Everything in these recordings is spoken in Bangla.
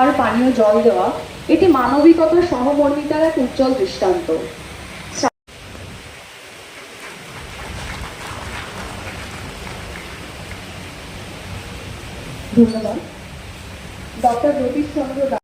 আর পানীয় জল দেওয়া এটি মানবিকতার সহমর্মিতার এক উজ্জ্বল দৃষ্টান্ত। ধন্যবাদ। ডক্টর জ্যোতিষ চন্দ্র দাস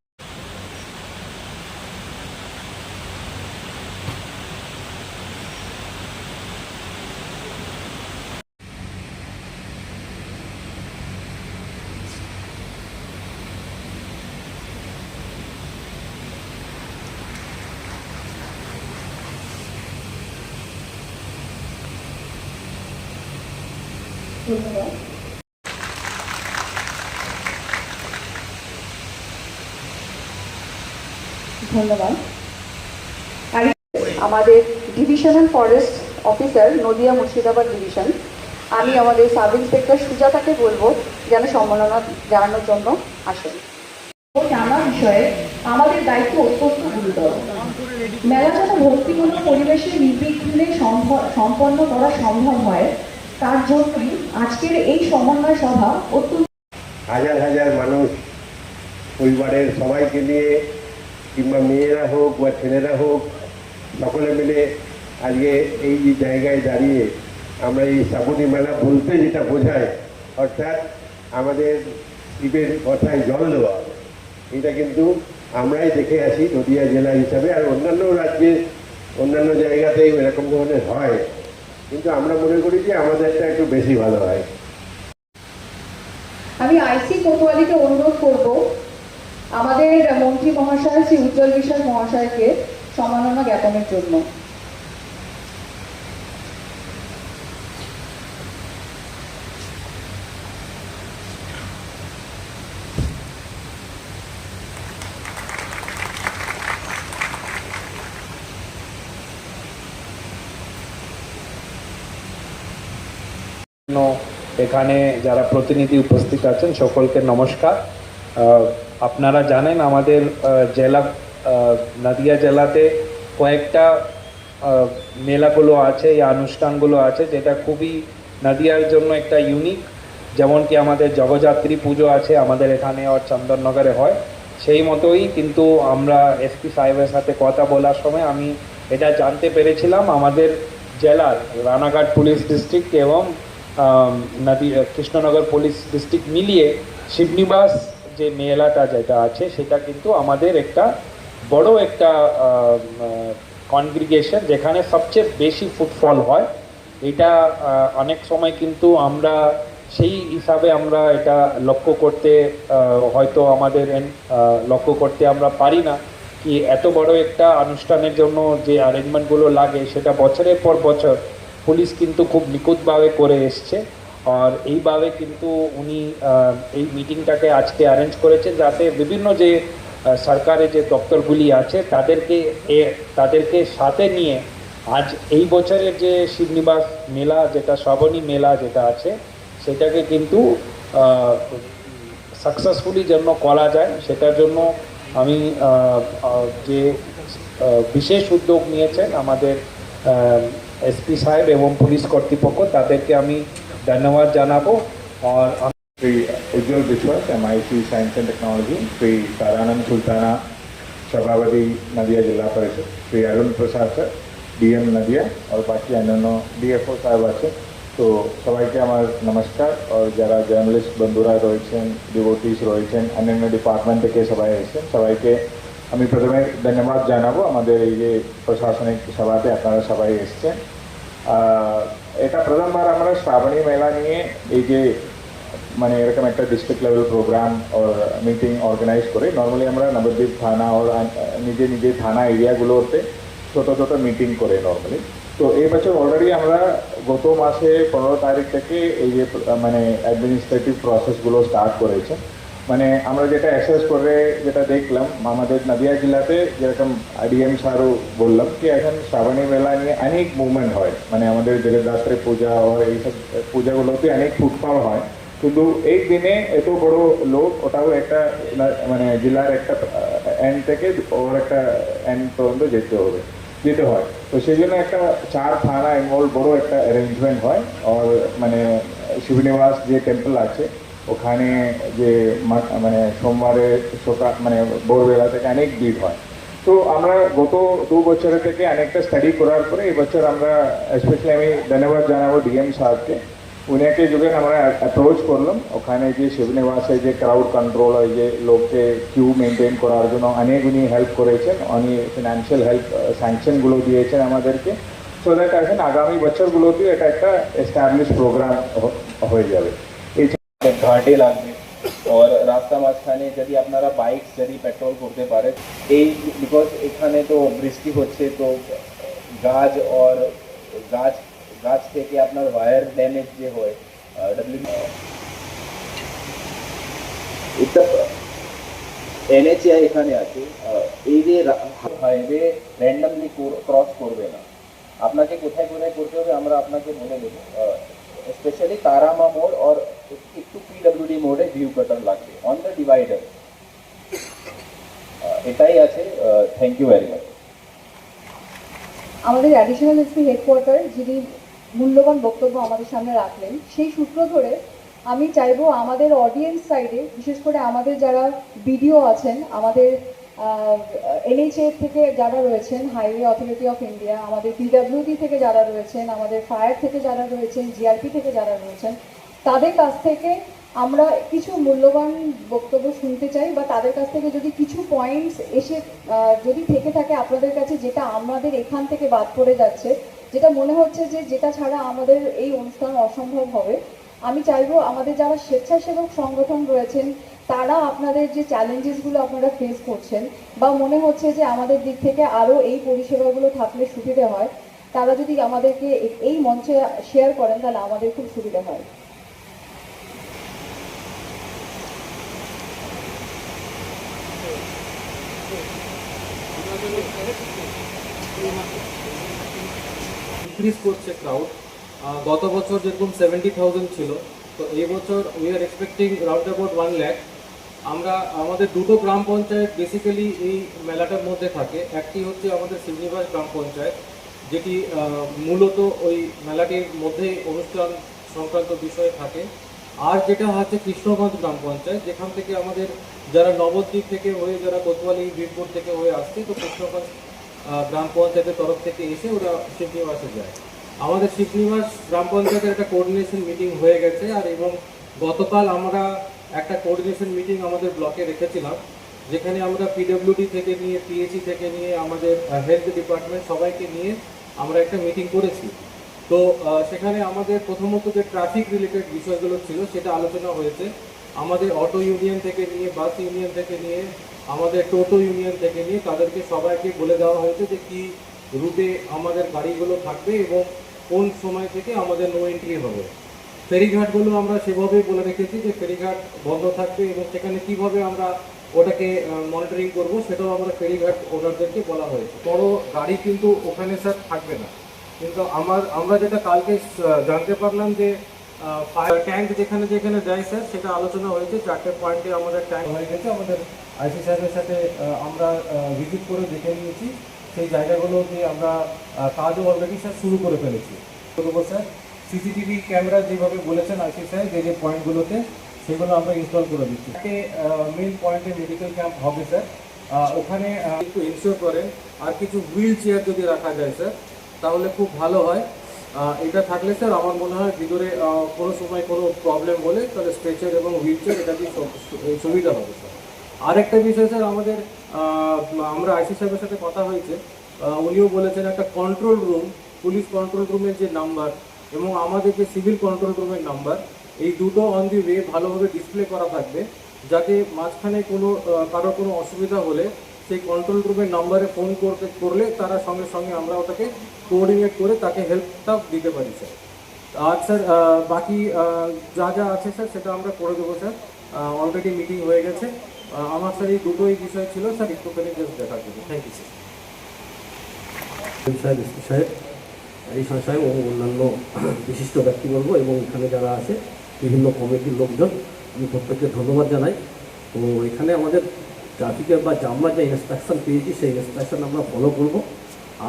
ধন্যবাদ ধন্যবাদ। আর আমাদের divisional forest officer Nadia Murshidabad division আমি আমাদের সাব ইন্সপেক্টর সুজাতাকে বলব যেন সম্মাননা জানানোর জন্য আসেন। নানা বিষয়ে আমাদের দায়িত্ব অত্যন্ত গুরুতর। মেলা যেন ভক্তিপূর্ণ পরিবেশে নির্বিঘ্নে সম্পন্ন করা সম্ভব হয়, তার জন্যই আজকের এই সমন্বয় সভা অত্যন্ত হাজার হাজার মানুষ, পরিবারের সবাইকে নিয়ে কিংবা মেয়েরা হোক বা ছেলেরা হোক, সকলে মিলে আজকে এই যে জায়গায় দাঁড়িয়ে আমরা এই শ্রাবণী মেলা বলতে যেটা বোঝায়, অর্থাৎ আমাদের শিবের কথায় জল দেওয়া এটা কিন্তু আমরাই দেখে আসি নদিয়া জেলা হিসাবে, আর অন্যান্য রাজ্যে, অন্যান্য জায়গাতেই এরকম ধরনের হয়। কিন্তু আমরা মনে করি যে আমাদেরটা একটু বেশি ভালো হয়। আমি আইসি কোতোয়ালিকে অনুরোধ করব আমাদের মন্ত্রী মহাশয়, শ্রী উজ্জ্বল বিশ্বাস মহাশয়কে সম্মাননা জ্ঞাপনের জন্য। এখানে যারা প্রতিনিধি উপস্থিত আছেন, সকলকে নমস্কার। আপনারা জানেন আমাদের জেলা নদিয়া জেলাতে কয়েকটা মেলাগুলো আছে, এই অনুষ্ঠানগুলো আছে, যেটা খুবই নদিয়ার জন্য একটা ইউনিক যেমন কি আমাদের জগদ্ধাত্রী পুজো আছে, আমাদের এখানে আর চন্দননগরে হয়। সেই মতোই কিন্তু আমরা এসপি সাহেবের সাথে কথা বলার সময় আমি এটা জানতে পেরেছিলাম, আমাদের জেলার রানাঘাট পুলিশ ডিস্ট্রিক্ট এবং নদী, কৃষ্ণনগর পুলিশ ডিস্ট্রিক্ট মিলিয়ে শিবনিবাস যে মেলাটা যেটা আছে, সেটা কিন্তু আমাদের একটা বড় একটা কনগ্রিগেশন যেখানে সবচেয়ে বেশি ফুটফল হয়। এটা অনেক সময় কিন্তু আমরা সেই হিসাবে আমরা এটা লক্ষ্য করতে হয়তো আমাদের লক্ষ্য করতে আমরা পারি না কি এত বড় একটা অনুষ্ঠানের জন্য যে অ্যারেঞ্জমেন্টগুলো লাগে, সেটা বছরের পর বছর পুলিশ কিন্তু খুব নিখুঁতভাবে করে এসছে। আর এইভাবে কিন্তু উনি এই মিটিংটাকে আজকে অ্যারেঞ্জ করেছেন যাতে বিভিন্ন যে সরকারের যে দপ্তরগুলি আছে, তাদেরকে এ, তাদেরকে সাথে নিয়ে আজ এই বছরের যে শিবনিবাস মেলা, যেটা শ্রাবণী মেলা যেটা আছে, সেটাকে কিন্তু সাকসেসফুলি যেন করা যায়, সেটার জন্য আমি যে বিশেষ উদ্যোগ নিয়েছেন আমাদের এসপি সাহেব এবং পুলিশ কর্তৃপক্ষ, তাদেরকে আমি ধন্যবাদ জানাবো আর Shri Ujjwal Biswas M I C science and technology Shri Taranand Sultana सभापति नदिया जिला परिषद श्री अरुण प्रसाद सर ডিএম নদিয়া আর বাকি অন্যান্য ডিএফও সাহেব আছে তো সবাইকে আমার নমস্কার আর যারা জার্নালিস্ট বন্ধুরা রয়েছেন ডিভোটিস রয়েছেন অন্যান্য ডিপার্টমেন্ট থেকে সবাই এসেছেন সবাইকে আমি প্রথমে ধন্যবাদ জানাবো আমাদের এই যে প্রশাসনিক সভাতে আপনারা সবাই এসেছেন আহ, এটা প্রথমবার আমরা শ্রাবণী মেলা নিয়ে এই যে মানে এরকম একটা district level programme or meeting organise করে নর্মালি আমরা নবদ্বীপ থানা ওর নিজে নিজে থানা এরিয়াগুলোতে ছোটো ছোটো মিটিং করে নর্মালি তো এই বছর অলরেডি আমরা গত মাসে পনেরো তারিখ থেকে এই যে মানে অ্যাডমিনিস্ট্রেটিভ প্রসেসগুলো স্টার্ট করেছে মানে আমরা যেটা অ্যাসেস করে যেটা দেখলাম, আমাদের নদিয়া জেলাতে যেরকম ডিএম স্যারও বললাম কি, এখন শ্রাবণী মেলা নিয়ে অনেক মুভমেন্ট হয়। মানে আমাদের জগদ্ধাত্রী পূজা আর এইসব পূজাগুলোতে অনেক ফুটফল হয়। কিন্তু এই দিনে এত বড় লোক, ওটাও একটা মানে জেলার একটা এন্ড থেকে ওর একটা এন্ড পর্যন্ত যেতে হবে, যেতে হয়। তো সেই জন্য একটা চার থানা ইনভলভ বড় একটা অ্যারেঞ্জমেন্ট হয়। আর মানে শিবনিবাস যে টেম্পল আছে ওখানে যে মানে সোমবারে সকাল মানে ভোরবেলা থেকে অনেক ভিড় হয়। তো আমরা গত দু বছরের থেকে অনেকটা স্টাডি করার পরে এই বছর আমরা স্পেশালি আমি ধন্যবাদ জানাব ডিএম সাহেবকে উনাকে যখন আমরা অ্যাপ্রোচ করলাম, ওখানে যে শিবনিবাসে যে ক্রাউড কন্ট্রোল হয়, যে লোককে কিউ মেনটেন করার জন্য অনেক উনি হেল্প করেছেন, উনি ফিনান্সিয়াল হেল্প স্যাংশনগুলো দিয়েছেন আমাদেরকে। সো দ্যাট এখন আগামী বছরগুলোতে এটা একটা এস্টাবলিশ প্রোগ্রাম হয়ে যাবে। এই ঘাটে লাগবে আর রাস্তা মাঝখানে যদি আপনারা বাইক যদি পেট্রোল করতে পারে এই বিকজ এখানে তো বৃষ্টি হচ্ছে তো গাছ আর গাছ গাছ থেকে আপনার ওয়্যার ড্যামেজ যে হয় ডব্লিউ এটা এনএচআই এখানে আছে আহ, এই যে হাইওয়ে র্যান্ডামলি ক্রস করবে না আপনাকে কোথায় কোথায় করতে হবে আমরা আপনাকে বলে দেবো স্পেশালি তারামা মোড और একটু পিডব্লিউডি মোডে ভিউ কাটার লাগবে অন দ্য ডিভাইডার এটাই আছে থ্যাংক ইউ ভেরি মাচ আমাদের অ্যাডিশনাল এসপি হেডকোয়ার্টার যিনি মূল্যবান বক্তব্য আমাদের সামনে রাখলেন, সেই সূত্র ধরে আমি চাইব আমাদের অডিয়েন্স সাইডে বিশেষ করে আমাদের যারা বিডিও আছেন, আমাদের এনএইচএ থেকে যারা রয়েছেন হাইওয়ে অথরিটি অফ ইন্ডিয়া আমাদের পিডাব্লিউডি থেকে যারা রয়েছেন, আমাদের ফায়ার থেকে যারা রয়েছেন জিআরপি থেকে যারা রয়েছেন তাদের কাছ থেকে আমরা কিছু মূল্যবান বক্তব্য শুনতে চাই বা তাদের কাছ থেকে যদি কিছু পয়েন্টস এসে যদি থেকে থাকে আপনাদের কাছে যেটা আমাদের এখান থেকে বাদ পড়ে যাচ্ছে, যেটা মনে হচ্ছে যে যেটা ছাড়া আমাদের এই অনুষ্ঠান অসম্ভব হবে, আমি চাইব আমাদের যারা স্বেচ্ছাসেবক সংগঠন রয়েছেন, তারা আপনাদের যে চ্যালেঞ্জেসগুলো আপনারা ফেস করছেন বা মনে হচ্ছে যে আমাদের দিক থেকে আরও এই পরিষেবাগুলো থাকলে সুবিধে হয়, তারা যদি আমাদেরকে এই মঞ্চে শেয়ার করেন, তাহলে আমাদের খুব সুবিধা হয়। ইনক্রিজ করছে ক্রাউড গত বছর যেরকম সেভেন্টি থাউজেন্ড ছিল, তো এই বছর we are expecting round about one lakh আমরা, আমাদের দুটো গ্রাম পঞ্চায়েত বেসিক্যালি এই মেলাটার মধ্যে থাকে। একটি হচ্ছে আমাদের শিবনিবাস গ্রাম পঞ্চায়েত, যেটি মূলত ওই মেলাটির মধ্যেই অনুষ্ঠান সংক্রান্ত বিষয়ে থাকে। আর যেটা হচ্ছে কৃষ্ণগঞ্জ গ্রাম পঞ্চায়েত, যেখান থেকে আমাদের যারা নবদ্বীপ থেকে হয়ে, যারা কোতোয়ালি, বীরপুর থেকে হয়ে আসছে, তো কৃষ্ণগঞ্জ গ্রাম পঞ্চায়েতের তরফ থেকে এসে ওরা শিবনিবাসে যায়। আমাদের শিবনিবাস গ্রাম পঞ্চায়েতের একটা কোঅর্ডিনেশন মিটিং হয়ে গেছে, আর এবং গতকাল আমরা একটা কোঅর্ডিনেশন মিটিং আমাদের ব্লকে রেখেছিলাম, যেখানে আমরা পিডব্লিউডি থেকে নিয়ে পিএসসি থেকে নিয়ে, আমাদের হেলথ ডিপার্টমেন্ট সবাইকে নিয়ে আমরা একটা মিটিং করেছি। তো সেখানে আমাদের প্রথমত যে ট্রাফিক রিলেটেড বিষয়গুলো ছিল, সেটা আলোচনা হয়েছে। আমাদের অটো ইউনিয়ন থেকে নিয়ে বাস ইউনিয়ন থেকে নিয়ে, আমাদের টোটো ইউনিয়ন থেকে নিয়ে তাদেরকে সবাইকে বলে দেওয়া হয়েছে যে কি রুটে আমাদের গাড়িগুলো থাকবে এবং কোন সময় থেকে আমাদের নো এন্ট্রি হবে। ফেরিঘাটগুলো আমরা সেভাবেই বলে রেখেছি যে ফেরিঘাট বন্ধ থাকবে এবং সেখানে কীভাবে আমরা ওটাকে মনিটরিং করব সেটাও আমরা ফেরিঘাট ওনারদেরকে বলা হয়েছে। বড় গাড়ি কিন্তু ওখানে স্যার থাকবে না। কিন্তু আমার, আমরা যেটা কালকে জানতে পারলাম যে ট্যাঙ্ক যেখানে যেখানে যায় স্যার সেটা আলোচনা হয়েছে। চারটে পয়েন্টে আমাদের ট্যাঙ্ক হয়ে গেছে। আমাদের আইসি সাহেবের সাথে আমরা ভিজিট করে দেখে নিয়েছি। সেই জায়গাগুলোতে আমরা কাজও অলরেডি স্যার শুরু করে ফেলেছি। বলব স্যার সিসিটিভি ক্যামেরা যেভাবে বলেছেন আইসি সাহেব যে যে পয়েন্টগুলোতে সেগুলো আমরা ইনস্টল করে দিচ্ছি। মেন পয়েন্টে মেডিকেল ক্যাম্প হবে স্যার ওখানে একটু ইনশিওর করেন আর কিছু হুইল চেয়ার যদি রাখা যায় স্যার তাহলে খুব ভালো হয়। এটা থাকলে স্যার আমার মনে হয় ভিতরে কোনো সময় কোনো প্রবলেম হলে তাহলে স্ট্রেচার এবং হুইল চেয়ার এটা দিয়ে সুবিধা হবে স্যার। আরেকটা বিষয় স্যার, আমাদের আমরা আইসি সাহেবের সাথে কথা হয়েছে উনিও বলেছেন একটা কন্ট্রোল রুম পুলিশ কন্ট্রোল রুমের যে নাম্বার এবং আমাদের যে সিভিল কন্ট্রোল রুমের নাম্বার এই দুটো অন দি ওয়ে ভালোভাবে ডিসপ্লে করা থাকবে, যাতে মাঝখানে কোনো কারও কোনো অসুবিধা হলে সেই কন্ট্রোল রুমের নাম্বারে ফোন করতে, করলে তারা সঙ্গে সঙ্গে আমরা ওটাকে কোঅর্ডিনেট করে তাকে হেল্পটা দিতে পারি স্যার আর স্যার বাকি যা যা আছে স্যার সেটা আমরা করে দেবো স্যার অলরেডি মিটিং হয়ে গেছে। আমার স্যার এই দুটোই বিষয় ছিল স্যার একটুখানি জাস্ট দেখার জন্য। থ্যাংক ইউ স্যার সাহেব ঈশান সাহেব এবং অন্যান্য বিশিষ্ট ব্যক্তিবর্গ এবং এখানে যারা আছে, বিভিন্ন কমিটির লোকজন, আমি প্রত্যেককে ধন্যবাদ জানাই। তো এখানে আমাদের ট্রাফিকের বা আমরা যে ইনস্ট্রাকশন পেয়েছি, সেই ইনস্ট্রাকশন আমরা ফলো করব।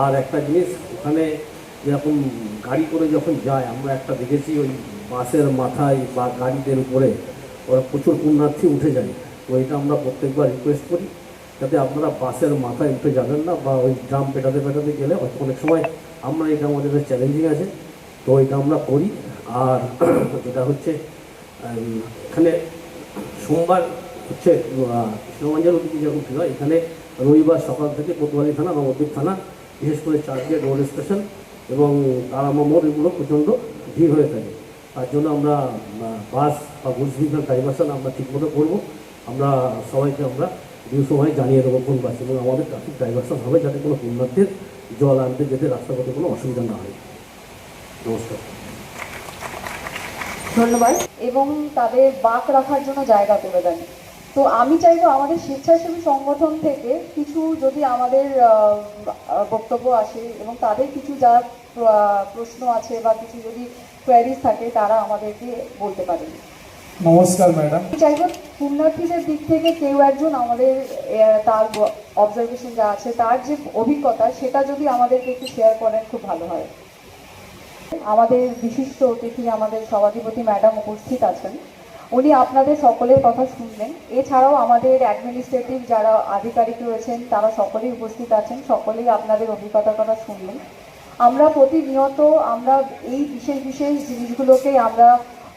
আর একটা জিনিস, ওখানে যেরকম গাড়ি করে যখন যায়, আমরা একটা দেখেছি ওই বাসের মাথায় বা গাড়িদের উপরে ওরা প্রচুর পুণ্যার্থী উঠে যায়। তো এটা আমরা প্রত্যেকবার রিকোয়েস্ট করি, যাতে আপনারা বাসের মাথায় উঠে যাবেন না বা ওই ড্রাম পেটাতে পেটাতে গেলে। হয়তো অনেক সময় আমরা এটা আমাদের চ্যালেঞ্জিং আছে। তো এটা আমরা করি। আর যেটা হচ্ছে এখানে সোমবার হচ্ছে কৃষ্ণগঞ্জের ওদিকে যেরকম ছিল এখানে রবিবার সকাল থেকে কোতোয়ালি থানা নবদ্বীপ থানা, বিশেষ করে চারদিকে রোড স্টেশন এবং তারামা এগুলো প্রচণ্ড ভিড় হয়ে থাকে। তার জন্য আমরা বাস বা গুডস ভেহিকল ডাইভার্সন আমরা ঠিকমতো করব। আমরা সবাইকে আমরা দু সময় জানিয়ে দেবো কোন বাস এবং আমাদের ট্রাফিক ডাইভার্সন হবে যাতে কোনো পুণ্যার্থীর জল আনতে যেতে রাস্তাঘাটে কোনো অসুবিধা না হয়। নমস্কার। ধন্যবাদ। এবং তাদের বাক রাখার জন্য জায়গা করে দেন। তো আমি চাইব আমাদের স্বেচ্ছাসেবী সংগঠন থেকে কিছু যদি আমাদের বক্তব্য আসে এবং তাদের কিছু যা প্রশ্ন আছে বা কিছু যদি কোয়ারিজ থাকে তারা আমাদেরকে বলতে পারেন নমস্কার ম্যাডাম। চাইব পুণ্যার্থীদের দিক থেকে কেউ একজন আমাদের তার অবজারভেশন যা আছে তার যে অভিজ্ঞতা সেটা যদি আমাদেরকে একটু শেয়ার করেন খুব ভালো হয়। আমাদের বিশিষ্ট অতিথি আমাদের সভাধিপতি ম্যাডাম উপস্থিত আছেন। উনি আপনাদের সকলের কথা শুনলেন এছাড়াও আমাদের অ্যাডমিনিস্ট্রেটিভ যারা আধিকারিক রয়েছেন, তারা সকলেই উপস্থিত আছেন, সকলেই আপনাদের অভিজ্ঞতার কথা শুনলেন আমরা প্রতিনিয়ত আমরা এই বিশেষ বিশেষ জিনিসগুলোকে আমরা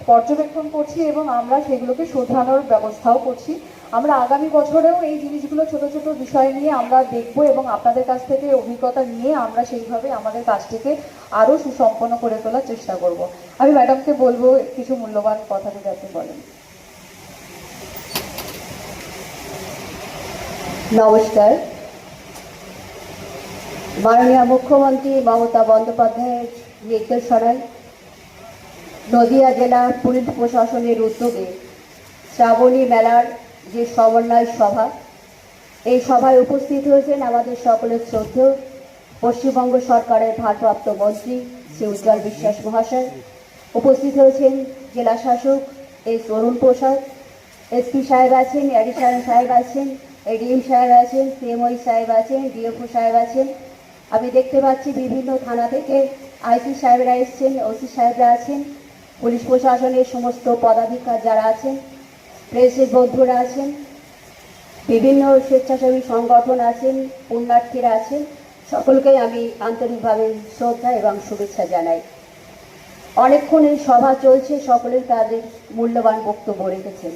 পর্যবেক্ষণ করছি এবং আমরা সেগুলোকে শোধানোর ব্যবস্থাও করছি। আমরা আগামী বছরেও এই জিনিসগুলো ছোট ছোট বিষয় নিয়ে আমরা দেখব এবং আপনাদের কাছ থেকে অভিজ্ঞতা নিয়ে আমরা সেইভাবে আমাদের কাজটিকে আরও সুসম্পন্ন করে তোলার চেষ্টা করব। আমি ম্যাডামকে বলব, কিছু মূল্যবান কথা যদি আপনি বলেন। নমস্কার। মাননীয় মুখ্যমন্ত্রী মমতা বন্দ্যোপাধ্যায়ের নির্দেশনায় নদিয়া জেলা পুলিশ প্রশাসনের উদ্যোগে শ্রাবণী মেলার যে সমন্বয় সভা, এই সভায় উপস্থিত হয়েছেন আমাদের সকলের শ্রদ্ধেয় পশ্চিমবঙ্গ সরকারের ভারপ্রাপ্ত মন্ত্রী শ্রী উজ্জ্বল বিশ্বাস মহাশয়, উপস্থিত হয়েছেন জেলা শাসক এস অরুণ প্রসাদ এসপি সাহেব আছেন অ্যাডিশনাল সাহেব আছেন এডিএম সাহেব আছেন সিএমওই সাহেব আছেন ডিএফও সাহেব আছেন। আমি দেখতে পাচ্ছি বিভিন্ন থানা থেকে আইসি সাহেবরা এসছেন ওসি সাহেবরা আছেন, পুলিশ প্রশাসনের সমস্ত পদাধিকার যারা আছেন প্রেসের বন্ধুরা আছেন, বিভিন্ন স্বেচ্ছাসেবী সংগঠন আছেন, পুণ্যার্থীরা আছেন সকলকেই আমি আন্তরিকভাবে শ্রদ্ধা এবং শুভেচ্ছা জানাই। অনেকক্ষণ এই সভা চলছে, সকলেই তাদের মূল্যবান বক্তব্য রেখেছেন।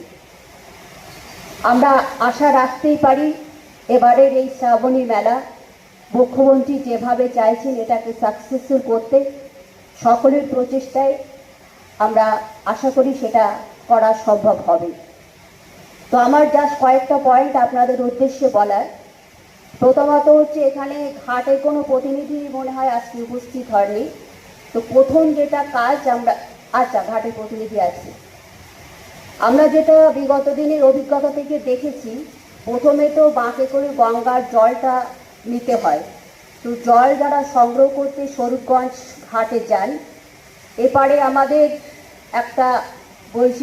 আমরা আশা রাখতেই পারি, এবারের এই শ্রাবণী মেলা মুখ্যমন্ত্রী যেভাবে চাইছেন এটাকে সাকসেসফুল করতে, সকলের প্রচেষ্টায় আমরা আশা করি সেটা করা সম্ভব হবে। তো আমার জাস্ট কয়েকটা পয়েন্ট আপনাদের উদ্দেশ্যে বলার। প্রথমত হচ্ছে এখানে ঘাটের কোনো প্রতিনিধি মনে হয় আজকে উপস্থিত হয়নি। তো প্রথম যেটা কাজ আমরা আচ্ছা ঘাটের প্রতিনিধি আছে। আমরা যেটা বিগত দিনের অভিজ্ঞতা থেকে দেখেছি, প্রথমে তো বাঁকে করে গঙ্গার জলটা নিতে হয়। তো জল যারা সংগ্রহ করতে স্বরূপগঞ্জ ঘাটে যান, এপারে আমাদের একটা বলছি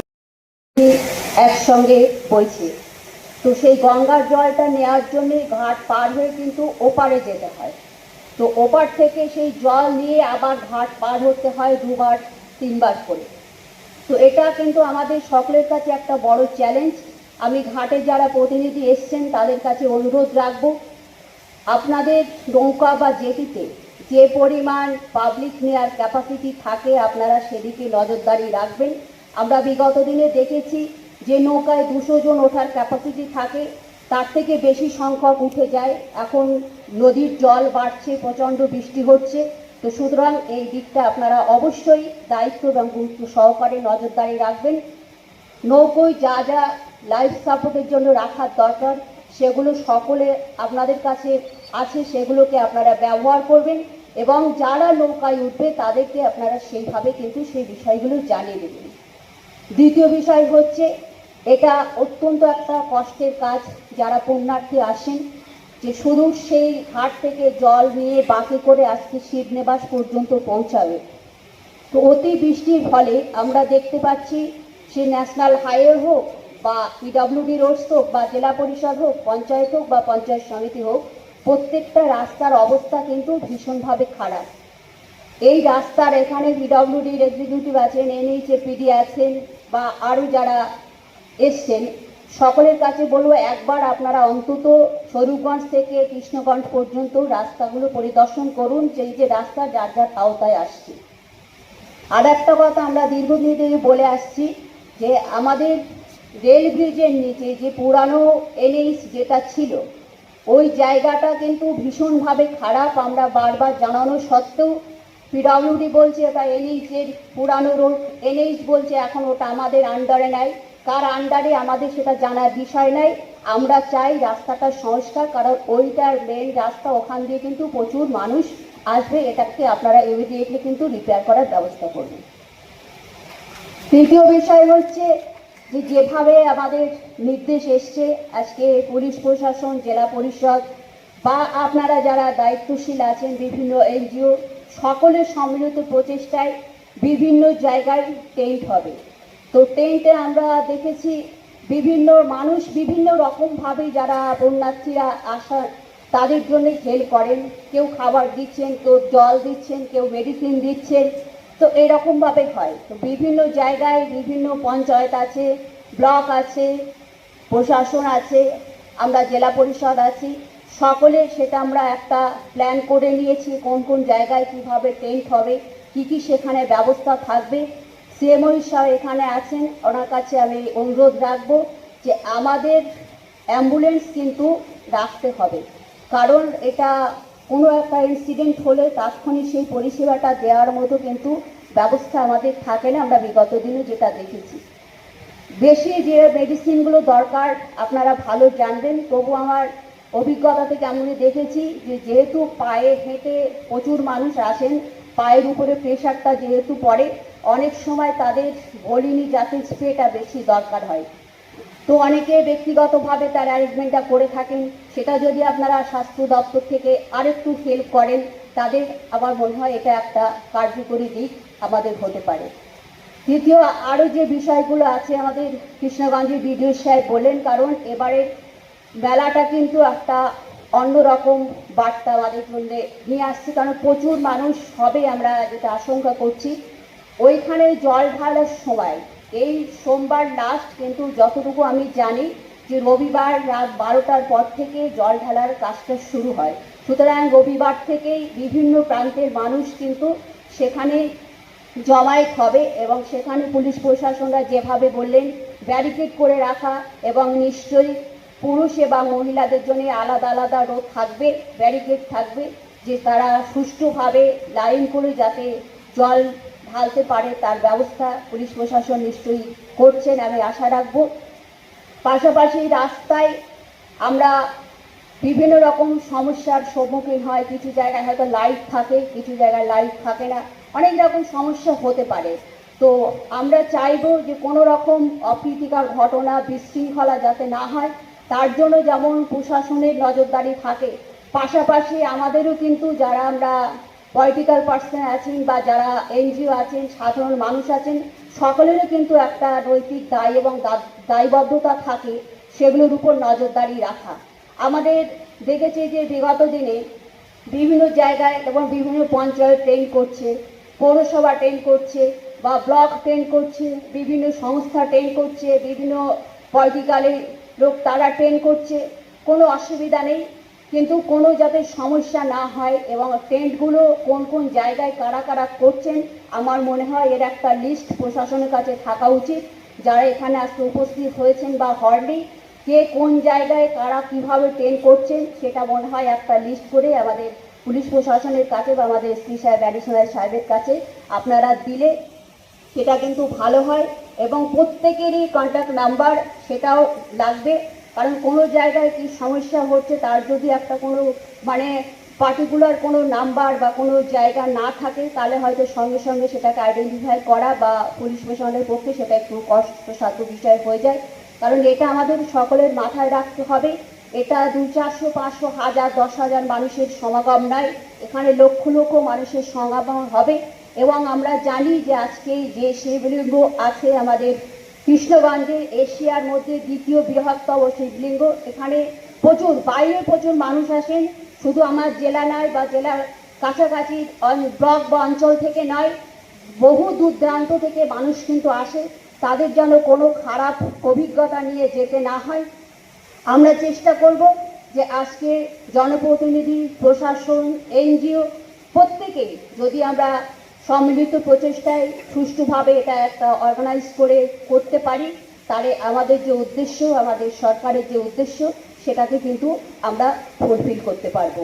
একসঙ্গে বইছে। তো সেই গঙ্গার জলটা নেওয়ার জন্যে ঘাট পার হয়ে কিন্তু ওপারে যেতে হয়। তো ওপার থেকে সেই জল নিয়ে আবার ঘাট পার হতে হয় দুবার, তিনবার করে। তো এটা কিন্তু আমাদের সকলের কাছে একটা বড় চ্যালেঞ্জ আমি ঘাটে যারা প্রতিনিধি এসছেন, তাদের কাছে অনুরোধ রাখব, আপনাদের নৌকা বা জেটিতে যে পরিমাণ পাবলিক নেয়ার ক্যাপাসিটি থাকে, আপনারা সেদিকে নজরদারি রাখবেন। আমরা বিগত দিনে দেখেছি যে নৌকায় দুশো জন ওঠার ক্যাপাসিটি থাকে, তার থেকে বেশি সংখ্যক উঠে যায়। এখন নদীর জল বাড়ছে, প্রচণ্ড বৃষ্টি হচ্ছে। তো সুতরাং এই দিকটা আপনারা অবশ্যই দায়িত্ব এবং গুরুত্ব সহকারে নজরদারি রাখবেন। নৌকোয় যা যা লাইফ সাপোর্টের জন্য রাখার দরকার, সেগুলো সকলে আপনাদের কাছে আছে, সেগুলোকে আপনারা ব্যবহার করবেন এবং যারা নৌকায় উঠবে, তাদেরকে আপনারা সেইভাবে কিন্তু সেই বিষয়গুলো জানিয়ে দেবেন। দ্বিতীয় বিষয় হচ্ছে এটা অত্যন্ত একটা কষ্টের কাজ যারা পুণ্যার্থী আসেন, যে শুধু সেই ঘাট থেকে জল নিয়ে বাকি করে আজকে শিবনিবাস পর্যন্ত পৌঁছাবে। তো অতি বৃষ্টির ফলে আমরা দেখতে পাচ্ছি সে ন্যাশনাল হাইওয়ে হোক বা পিডাব্লিউডি রোডস হোক বা জেলা পরিষদ হোক, পঞ্চায়েত হোক বা পঞ্চায়েত সমিতি হোক, প্রত্যেকটা রাস্তার অবস্থা কিন্তু ভীষণভাবে খারাপ। এই রাস্তার এখানে পিডাব্লিউডির এক্সিকিউটিভ আছেন এনএইচএ পিডি আছেন বা আরও যারা এসছেন। সকলের কাছে বলব, একবার আপনারা অন্তত স্বরূপগঞ্জ থেকে কৃষ্ণগঞ্জ পর্যন্ত রাস্তাগুলো পরিদর্শন করুন যেই যে রাস্তা, যার যার আওতায় আসছে। আর একটা কথা আমরা দীর্ঘদিন থেকে বলে আসছি যে, আমাদের রেল ব্রিজের নিচে যে পুরানো এনএইচ যেটা ছিল, ওই জায়গাটা কিন্তু ভীষণভাবে খারাপ। আমরা বারবার জানানো সত্ত্বেও পিডব্লিউডি বলছে এটা এনএইচের পুরানো রোড এনএইচ বলছে এখন ওটা আমাদের আন্ডারে নেয় কার আন্ডারে আমাদের সেটা জানার বিষয় নাই। আমরা চাই রাস্তাটার সংস্কার, কারণ ওইটার মেন রাস্তা ওখান দিয়ে কিন্তু প্রচুর মানুষ আসবে। এটাকে আপনারা ইমিডিয়েটলি কিন্তু রিপেয়ার করার ব্যবস্থা করবেন। তৃতীয় বিষয় হচ্ছে যে যেভাবে আমাদের নির্দেশ এসছে, আজকে পুলিশ প্রশাসন, জেলা পরিষদ বা আপনারা যারা দায়িত্বশীল আছেন, বিভিন্ন এনজিও, সকলের সম্মিলিত প্রচেষ্টায় বিভিন্ন জায়গায় টেন্ট হবে। তো টেন্টে আমরা দেখেছি বিভিন্ন মানুষ বিভিন্ন রকমভাবে যারা পুণ্যার্থীরা আসা তাদের জন্য হেল্প করেন। কেউ খাবার দিচ্ছেন, কেউ জল দিচ্ছেন, কেউ মেডিসিন দিচ্ছেন। তো এরকমভাবে হয়। তো বিভিন্ন জায়গায় বিভিন্ন পঞ্চায়েত আছে, ব্লক আছে, প্রশাসন আছে, আমরা জেলা পরিষদ আছি। সকলে সেটা আমরা একটা প্ল্যান করে নিয়েছি, কোন কোন জায়গায় কীভাবে টেন্ট হবে, কি কি সেখানে ব্যবস্থা থাকবে। সিএমও সাহেব এখানে আছেন, ওনার কাছে আমি অনুরোধ রাখব যে আমাদের অ্যাম্বুলেন্স কিন্তু রাখতে হবে। কারণ এটা কোনো একটা ইনসিডেন্ট হলে তাৎক্ষণিক সেই পরিষেবাটা দেওয়ার মতো কিন্তু ব্যবস্থা আমাদের থাকে না, আমরা বিগত দিনে যেটা দেখেছি। বেশি যে মেডিসিনগুলো দরকার, আপনারা ভালো জানবেন। তবু আমার অভিজ্ঞতা থেকে আমি দেখেছি যে যেহেতু পায়ে হেঁটে প্রচুর মানুষ আসেন, পায়ের উপরে প্রেশারটা যেহেতু পড়ে অনেক সময় তাদের বলিনি যাতে স্প্রেটা বেশি দরকার হয়। তো অনেকে ব্যক্তিগতভাবে তার অ্যারেঞ্জমেন্টটা করে থাকেন। সেটা যদি আপনারা স্বাস্থ্য দপ্তর থেকে আরেকটু হেল্প করেন, তাদের আমার মনে হয় এটা একটা কার্যকরী দিক আমাদের হতে পারে। দ্বিতীয়, আরও যে বিষয়গুলো আছে, আমাদের কৃষ্ণগঞ্জের বিডিও সাহেব বললেন কারণ এবারে মেলাটা কিন্তু একটা অন্যরকম বার্তা আমাদের জন্য নিয়ে আসছে, কারণ প্রচুর মানুষ হবে আমরা যেটা আশঙ্কা করছি। ওইখানে জল ঢালার সময়, এই সোমবার লাস্ট কিন্তু যতটুকু আমি জানি যে রবিবার রাত বারোটার পর থেকে জল ঢালার কাজটা শুরু হয়। সুতরাং রবিবার থেকেই বিভিন্ন প্রান্তের মানুষ কিন্তু সেখানে জমায়েত হবে এবং সেখানে পুলিশ প্রশাসনরা যেভাবে বললেন ব্যারিকেড করে রাখা এবং নিশ্চয়ই পুরুষ এবং মহিলাদের জন্য আলাদা আলাদা রোড থাকবে ব্যারিকেড থাকবে, যে তারা সুষ্ঠুভাবে লাইন করে যাতে জল ঢালতে পারে, তার ব্যবস্থা পুলিশ প্রশাসন নিশ্চয়ই করছেন, আমি আশা রাখব। পাশাপাশি রাস্তায় আমরা বিভিন্ন রকম সমস্যার সম্মুখীন হয়, কিছু জায়গায় হয়তো লাইট থাকে, কিছু জায়গায় লাইট থাকে না, অনেক রকম সমস্যা হতে পারে। তো আমরা চাইব যে কোনো রকম অপ্রীতিকর ঘটনা, বিশৃঙ্খলা যাতে না হয়, তার জন্য যেমন প্রশাসনের নজরদারি থাকে, পাশাপাশি আমাদেরও কিন্তু যারা আমরা পলিটিক্যাল পার্সন আছেন বা যারা এনজিও আছেন, সাধারণ মানুষ আছেন সকলেরও কিন্তু একটা নৈতিক দায় এবং দায়বদ্ধতা থাকে, সেগুলোর উপর নজরদারি রাখা। আমাদের দেখেছি যে বিগত দিনে বিভিন্ন জায়গায় এবং বিভিন্ন পঞ্চায়েত ট্রেন করছে, পৌরসভা ট্রেন করছে বা ব্লক ট্রেন করছে, বিভিন্ন সংস্থা ট্রেন করছে, বিভিন্ন পলিটিক্যালের লোক তারা ট্রেন করছে। কোনো অসুবিধা নেই। কিন্তু কোনো যাতে সমস্যা না হয় এবং টেন্টগুলো কোন কোন জায়গায় কারা কারা করছেন, আমার মনে হয় এর একটা লিস্ট প্রশাসনের কাছে থাকা উচিত। যারা এখানে আজকে উপস্থিত হয়েছেন বা হয়নি কে কোন জায়গায় কারা কীভাবে ট্রেন করছেন, সেটা মনে হয় একটা লিস্ট করে আমাদের পুলিশ প্রশাসনের কাছে বা আমাদের এসপি সাহেব অ্যাডিশনাল সাহেবের কাছে আপনারা দিলে সেটা কিন্তু ভালো হয় এবং প্রত্যেকেরই কন্ট্যাক্ট নাম্বার সেটাও লাগবে। কারণ কোনো জায়গায় কি সমস্যা হচ্ছে, তার যদি একটা কোনো মানে পার্টিকুলার কোনো নাম্বার বা কোনো জায়গা না থাকে, তাহলে হয়তো সঙ্গে সঙ্গে সেটাকে আইডেন্টিফাই করা বা পুলিশ প্রশাসনের পক্ষে সেটা একটু কষ্টসাধ্য বিষয় হয়ে যায়। কারণ এটা আমাদের সকলের মাথায় রাখতে হবে। এটা দু চারশো, পাঁচশো, হাজার, দশ হাজার মানুষের সমাগম নয়। এখানে লক্ষ লক্ষ মানুষের সমাগম হবে। এবং আমরা জানি যে আজকে যে শিবলিঙ্গ আছে আমাদের কৃষ্ণগঞ্জে এশিয়ার মধ্যে দ্বিতীয় বৃহত্তম শিবলিঙ্গ। এখানে প্রচুর, বাইরে প্রচুর মানুষ আসেন। শুধু আমার জেলা নয় বা জেলার কাছাকাছি ব্লক বা অঞ্চল থেকে নয়, বহু দূর দূরান্ত থেকে মানুষ কিন্তু আসে। তাদের যেন কোনো খারাপ অভিজ্ঞতা নিয়ে যেতে না হয়। আমরা চেষ্টা করব যে আজকে জনপ্রতিনিধি, প্রশাসন, এনজিও প্রত্যেকেই যদি আমরা সম্মিলিত প্রচেষ্টায় সুষ্ঠুভাবে এটা একটা অর্গানাইজ করে করতে পারি। তাহলে আমাদের যে উদ্দেশ্য, আমাদের সরকারের যে উদ্দেশ্য, সেটাকে কিন্তু আমরা ফুলফিল করতে পারব।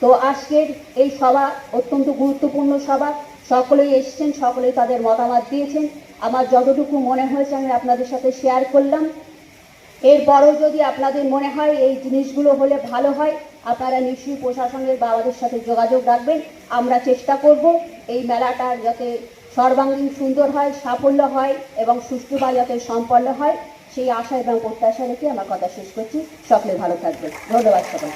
তো আজকের এই সভা অত্যন্ত গুরুত্বপূর্ণ সভা। সকলেই এসছেন, সকলেই তাদের মতামত দিয়েছেন। আমার যতটুকু মনে হয়েছে, আমি আপনাদের সাথে শেয়ার করলাম। এরপরও যদি আপনাদের মনে হয় এই জিনিসগুলো হলে ভালো হয়, আপনারা নিশ্চয়ই প্রশাসনের বাবাদের সাথে যোগাযোগ রাখবেন। আমরা চেষ্টা করব এই মেলাটা যাতে সর্বাঙ্গীন সুন্দর হয়, সাফল্য হয় এবং সুষ্ঠুভাবে যাতে সম্পন্ন হয়। সেই আশা এবং প্রত্যাশা রেখে আমার কথা শেষ করছি। সকলে ভালো থাকবেন। ধন্যবাদ সবাই